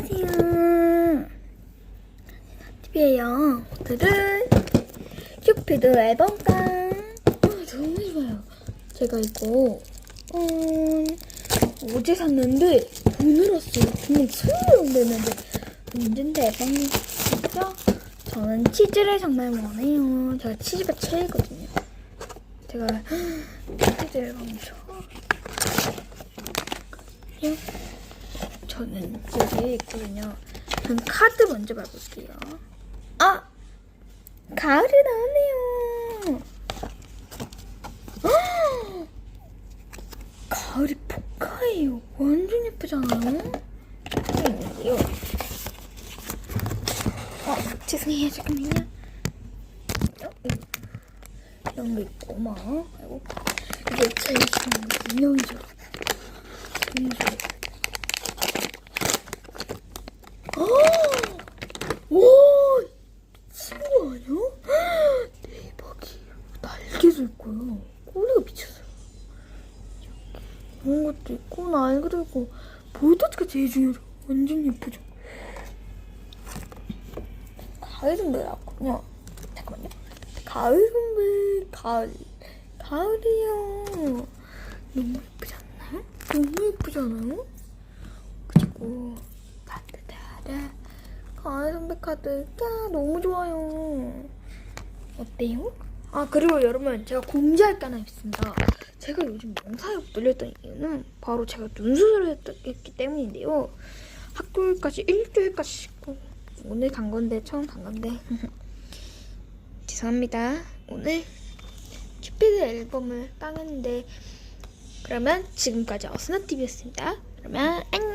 안녕하세요. TV에요. 오늘은 큐피드 앨범깡. 아, 너무 좋아요. 제가 이거 음, 어제 샀는데 오늘 왔어요. 그냥 수요일 됐는데 언젠데 앨범이죠? 저는 치즈를 정말 원해요. 제가 치즈가 최애거든요. 제가 치즈 앨범 좋아. 저는 여기 있거든요. 전 카드 먼저 봐볼게요. 아! 가을이 나오네요. 헉! 가을이 포카예요. 완전 예쁘잖아요? 있는데요. 어, 죄송해요. 잠깐만요. 어, 이런 거 있고, 막. 이게 제일 중요한 거, 인형이죠. 인형. 와, 미친 거 아니야? 대박이에요. 날개도 있고요. 꼬리가 미쳤어요. 이런 것도 있고, 날개도 있고, 볼터치가 제일 중요해요. 완전 예쁘죠? 가을 선배 나왔군요. 잠깐만요. 가을 선배, 가을. 가을이요. 너무 예쁘지 않나요? 너무 예쁘지 않아요? 그리고 따뜻하다. 가을 선배 카드. 야, 너무 좋아요. 어때요? 아, 그리고 여러분, 제가 공지할 게 하나 있습니다. 제가 요즘 영상에 못 돌렸던 이유는 바로 제가 눈 수술을 했기 때문인데요. 학교까지 일주일까지 씻고 오늘 간 건데, 처음 간 건데. 죄송합니다. 오늘 큐피드 앨범을 빵했는데, 그러면 지금까지 어스나TV였습니다. 그러면 안녕!